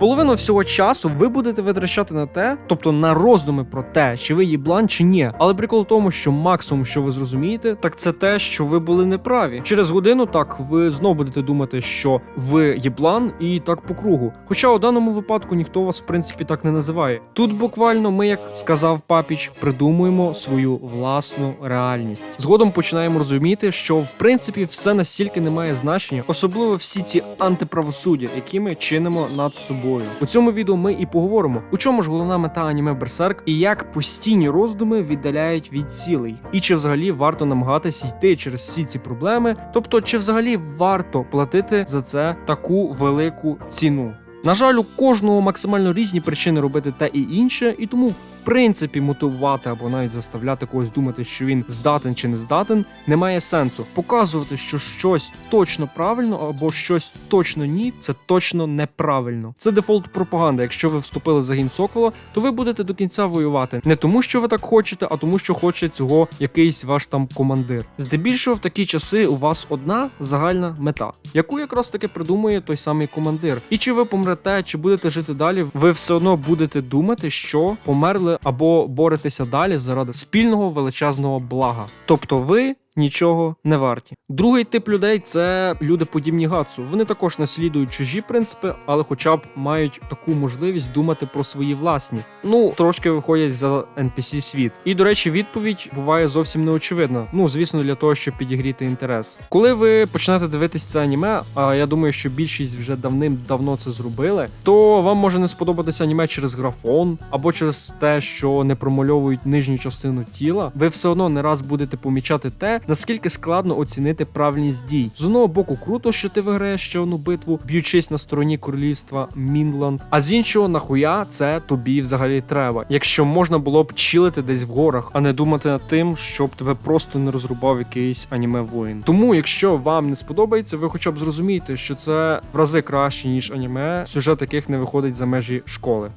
Половину всього часу ви будете витрачати на те, тобто на роздуми про те, чи ви їблан, чи ні. Але прикол в тому, що максимум, що ви зрозумієте, так це те, що ви були неправі. Через годину так ви знов будете думати, що ви єблан, і так по кругу. Хоча у даному випадку ніхто вас в принципі так не називає. Тут буквально ми, як сказав папіч, придумуємо свою власну реальність. Згодом починаємо розуміти, що в принципі все настільки не має значення, особливо всі ці антиправосуддя, які ми чинимо над собою. У цьому відео ми і поговоримо, у чому ж головна мета аніме Берсерк і як постійні роздуми віддаляють від цілей, і чи взагалі варто намагатися йти через всі ці проблеми, тобто чи взагалі варто платити за це таку велику ціну. На жаль, у кожного максимально різні причини робити те і інше, і тому, в принципі, мотивувати або навіть заставляти когось думати, що він здатен чи не здатен, немає сенсу. Показувати, що щось точно правильно або щось точно ні, це точно неправильно. Це дефолт пропаганди. Якщо ви вступили в загін сокола, то ви будете до кінця воювати не тому, що ви так хочете, а тому, що хоче цього якийсь ваш там командир. Здебільшого в такі часи у вас одна загальна мета, яку якраз таки придумує той самий командир. І чи ви помрете, чи будете жити далі, ви все одно будете думати, що померли або боретеся далі заради спільного величезного блага. Тобто ви. Нічого не варті. Другий тип людей це люди подібні Гацу. Вони також наслідують чужі принципи, але хоча б мають таку можливість думати про свої власні. Ну трошки виходять за NPC світ. І до речі, відповідь буває зовсім неочевидна. Ну звісно, для того, щоб підігріти інтерес. Коли ви почнете дивитись це аніме, а я думаю, що більшість вже давним-давно це зробили, то вам може не сподобатися аніме через графон або через те, що не промальовують нижню частину тіла. Ви все одно не раз будете помічати те, наскільки складно оцінити правильність дій. З одного боку, круто, що ти виграєш ще одну битву, б'ючись на стороні королівства Мінланд. А з іншого, нахуя це тобі взагалі треба, якщо можна було б чилити десь в горах, а не думати над тим, щоб тебе просто не розрубав якийсь аніме воїн. Тому, якщо вам не сподобається, ви хоча б зрозумієте, що це в рази краще ніж аніме, сюжет яких не виходить за межі школи.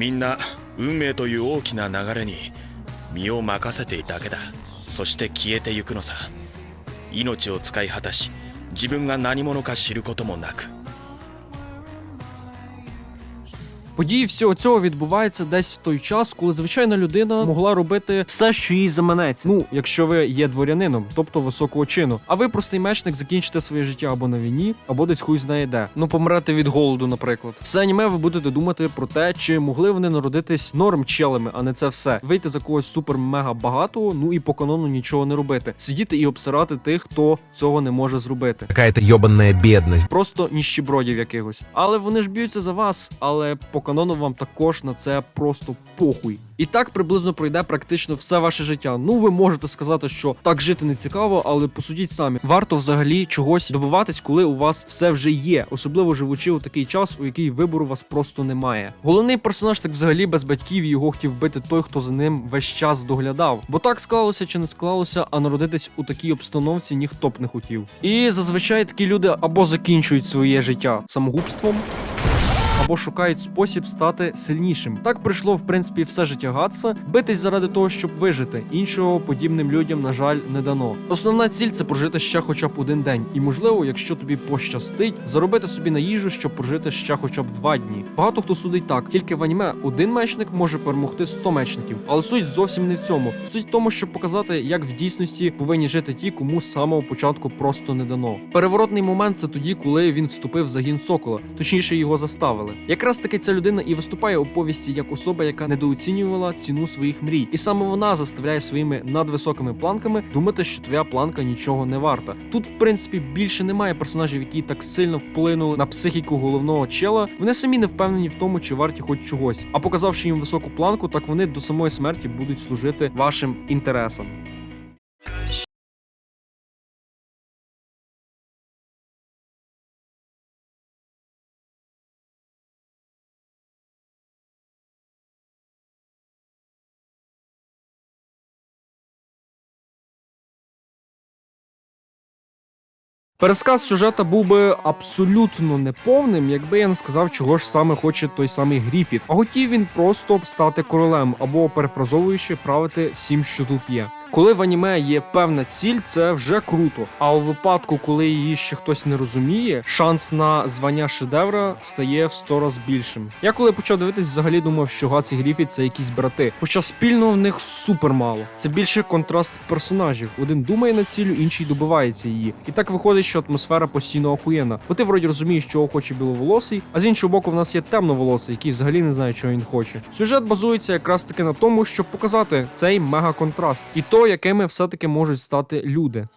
みんな運命という大きな流れに 身を任せていただけだ。そして消えてゆくのさ。命を使い果たし自分が何者か知ることもなく Події всього цього відбуваються десь в той час, коли звичайна людина могла робити все, що їй заманеться. Ну, якщо ви є дворянином, тобто високого чину. А ви простий мечник закінчите своє життя або на війні, або десь хуй знає де. Ну, помрете від голоду, наприклад. Все аніме ви будете думати про те, чи могли вони народитись норм челами, а не це все. Вийти за когось супер мега багатого, ну і по канону нічого не робити. Сидіти і обсирати тих, хто цього не може зробити. Какая-то ебаная бедность. Просто ніщебродів якихось. Але вони ж б'ються за вас, але по канону вам також на це просто похуй. І так приблизно пройде практично все ваше життя. Ну, ви можете сказати, що так жити не цікаво, але посудіть самі. Варто взагалі чогось добиватись, коли у вас все вже є, особливо живучи у такий час, у який вибору вас просто немає. Головний персонаж так взагалі без батьків його хотів бити той, хто за ним весь час доглядав. Бо так склалося чи не склалося, а народитись у такій обстановці ніхто б не хотів. І зазвичай такі люди або закінчують своє життя самогубством або шукають спосіб стати сильнішим. Так прийшло в принципі все життя Гатса, битись заради того, щоб вижити. Іншого подібним людям, на жаль, не дано. Основна ціль це прожити ще хоча б один день, і можливо, якщо тобі пощастить, заробити собі на їжу, щоб прожити ще хоча б два дні. Багато хто судить так, тільки в аніме один мечник може перемогти 100 мечників, але суть зовсім не в цьому. Суть в тому, щоб показати, як в дійсності повинні жити ті, кому з самого початку просто не дано. Переворотний момент це тоді, коли він вступив в загін сокола, точніше його заставили. Якраз таки ця людина і виступає у повісті як особа, яка недооцінювала ціну своїх мрій, і саме вона заставляє своїми надвисокими планками думати, що твоя планка нічого не варта. Тут, в принципі, більше немає персонажів, які так сильно вплинули на психіку головного чела. Вони самі не впевнені в тому, чи варті хоч чогось. А показавши їм високу планку, так вони до самої смерті будуть служити вашим інтересам. Пересказ сюжета був би абсолютно неповним, якби я не сказав, чого ж саме хоче той самий Гріфіт. А хотів він просто стати королем або перефразовуючи правити всім, що тут є. Коли в аніме є певна ціль, це вже круто. А у випадку, коли її ще хтось не розуміє, шанс на звання шедевра стає в 100 раз більшим. Я коли почав дивитись, взагалі думав, що Гац і Гріфіт це якісь брати. Хоча спільного в них супер мало. Це більше контраст персонажів. Один думає на цілю, інший добивається її. І так виходить, що атмосфера постійно охуєнна. Бо ти вроді розумієш, чого хоче біловолосий, а з іншого боку, в нас є темноволосий, який взагалі не знає, чого він хоче. Сюжет базується якраз таки на тому, щоб показати цей мега-контраст і то, якими все-таки можуть стати люди.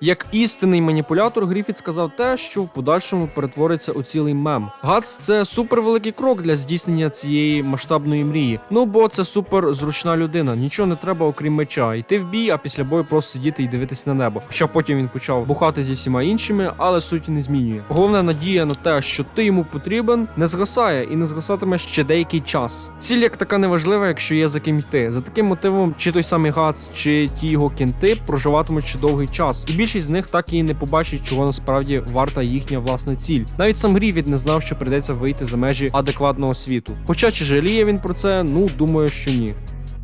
Як істинний маніпулятор, Гріфіт сказав те, що в подальшому перетвориться у цілий мем. Гац це супер великий крок для здійснення цієї масштабної мрії. Ну бо це супер зручна людина. Нічого не треба, окрім меча. Йти в бій, а після бою просто сидіти і дивитись на небо. Хоча потім він почав бухати зі всіма іншими, але суті не змінює. Головна надія на те, що ти йому потрібен, не згасає і не згасатиме ще деякий час. Ціль як така неважлива, якщо є за ким йти. За таким мотивом, чи той самий Гац, чи ті його кінти проживатимуть ще довгий час. І більшість з них так і не побачить, чого насправді варта їхня власна ціль. Навіть сам Гріфіт не знав, що прийдеться вийти за межі адекватного світу. Хоча чи жаліє він про це? Ну думаю, що ні.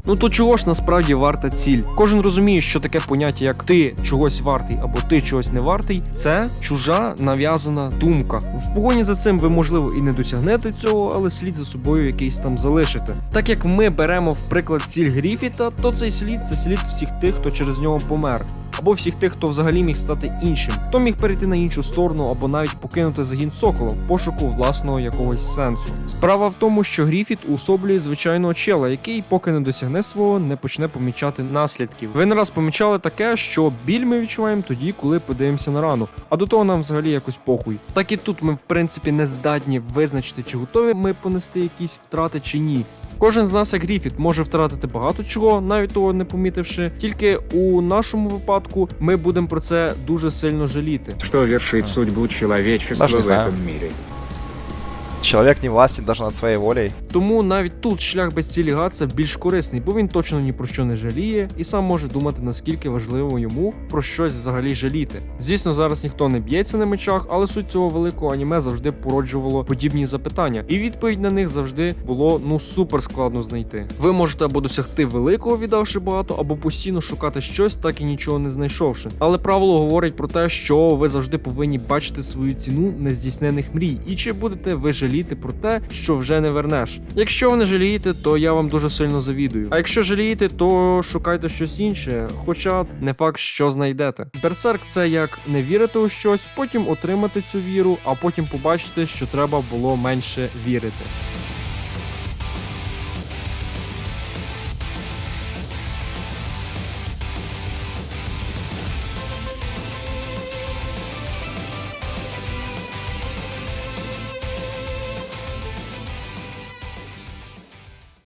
Ну то чого ж насправді варта ціль? Кожен розуміє, що таке поняття, як ти чогось вартий або ти чогось не вартий, це чужа нав'язана думка. В погоні за цим ви, можливо, і не досягнете цього, але слід за собою якийсь там залишите. Так як ми беремо в приклад ціль Гріфіта, то цей слід це слід всіх тих, хто через нього помер. Або всіх тих, хто взагалі міг стати іншим, хто міг перейти на іншу сторону, або навіть покинути загін сокола в пошуку власного якогось сенсу. Справа в тому, що Гріфіт уособлює звичайного чела, який, поки не досягне свого, не почне помічати наслідків. Ви не раз помічали таке, що біль ми відчуваємо тоді, коли подивимося на рану. А до того нам взагалі якось похуй. Так і тут ми, в принципі, не здатні визначити, чи готові ми понести якісь втрати чи ні. Кожен з нас, як Гріфіт, може втратити багато чого, навіть того не помітивши. Тільки у нашому випадку ми будемо про це дуже сильно жаліти. Что вершит судьбу человечества Даже не в знаю. этом мире? Человек не властен даже над своей волей. Тому навіть тут шлях без цілі Гатса більш корисний, бо він точно ні про що не жаліє і сам може думати, наскільки важливо йому про щось взагалі жаліти. Звісно, зараз ніхто не б'ється на мечах, але суть цього великого аніме завжди породжувало подібні запитання, і відповідь на них завжди було ну супер складно знайти. Ви можете або досягти великого, віддавши багато, або постійно шукати щось, так і нічого не знайшовши. Але правило говорить про те, що ви завжди повинні бачити свою ціну нездійснених мрій, і чи будете ви жаліти про те, що вже не вернеш. Якщо ви не жалієте, то я вам дуже сильно завідую. А якщо жалієте, то шукайте щось інше, хоча не факт, що знайдете. Берсерк це як не вірити у щось, потім отримати цю віру, а потім побачити, що треба було менше вірити.